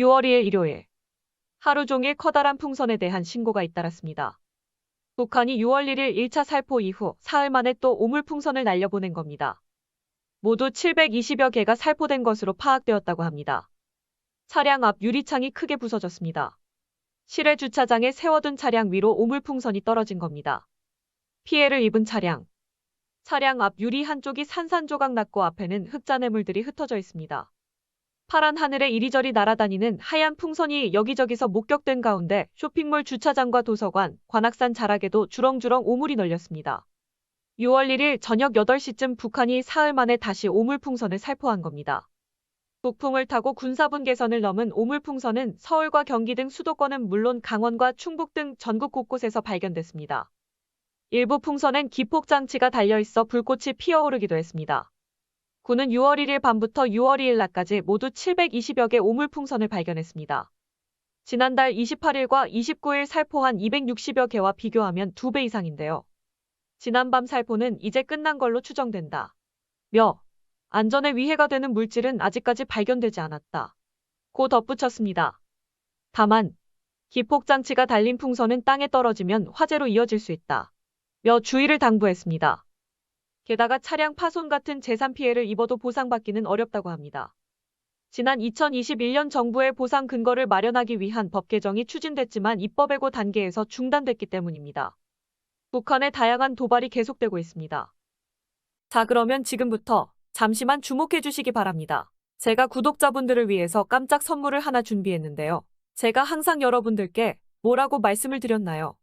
6월 2일 일요일. 하루 종일 커다란 풍선에 대한 신고가 잇따랐습니다. 북한이 6월 1일 1차 살포 이후 사흘 만에 또 오물풍선을 날려보낸 겁니다. 모두 720여 개가 살포된 것으로 파악되었다고 합니다. 차량 앞 유리창이 크게 부서졌습니다. 실외 주차장에 세워둔 차량 위로 오물풍선이 떨어진 겁니다. 피해를 입은 차량. 차량 앞 유리 한쪽이 산산조각 났고 앞에는 흙잔해물들이 흩어져 있습니다. 파란 하늘에 이리저리 날아다니는 하얀 풍선이 여기저기서 목격된 가운데 쇼핑몰 주차장과 도서관, 관악산 자락에도 주렁주렁 오물이 널렸습니다. 6월 1일 저녁 8시쯤 북한이 사흘 만에 다시 오물풍선을 살포한 겁니다. 북풍을 타고 군사분 개선을 넘은 오물풍선은 서울과 경기 등 수도권은 물론 강원과 충북 등 전국 곳곳에서 발견됐습니다. 일부 풍선엔 기폭장치가 달려있어 불꽃이 피어오르기도 했습니다. 군은 6월 1일 밤부터 6월 2일 낮까지 모두 720여 개 오물풍선을 발견했습니다. 지난달 28일과 29일 살포한 260여 개와 비교하면 2배 이상인데요. 지난밤 살포는 이제 끝난 걸로 추정된다. 며 안전에 위해가 되는 물질은 아직까지 발견되지 않았다. 고 덧붙였습니다. 다만 기폭장치가 달린 풍선은 땅에 떨어지면 화재로 이어질 수 있다. 며 주의를 당부했습니다. 게다가 차량 파손 같은 재산 피해를 입어도 보상받기는 어렵다고 합니다. 지난 2021년 정부의 보상 근거를 마련하기 위한 법 개정이 추진됐지만 입법 예고 단계에서 중단됐기 때문입니다. 북한의 다양한 도발이 계속되고 있습니다. 자, 그러면 지금부터 잠시만 주목해 주시기 바랍니다. 제가 구독자분들을 위해서 깜짝 선물을 하나 준비했는데요. 제가 항상 여러분들께 뭐라고 말씀을 드렸나요?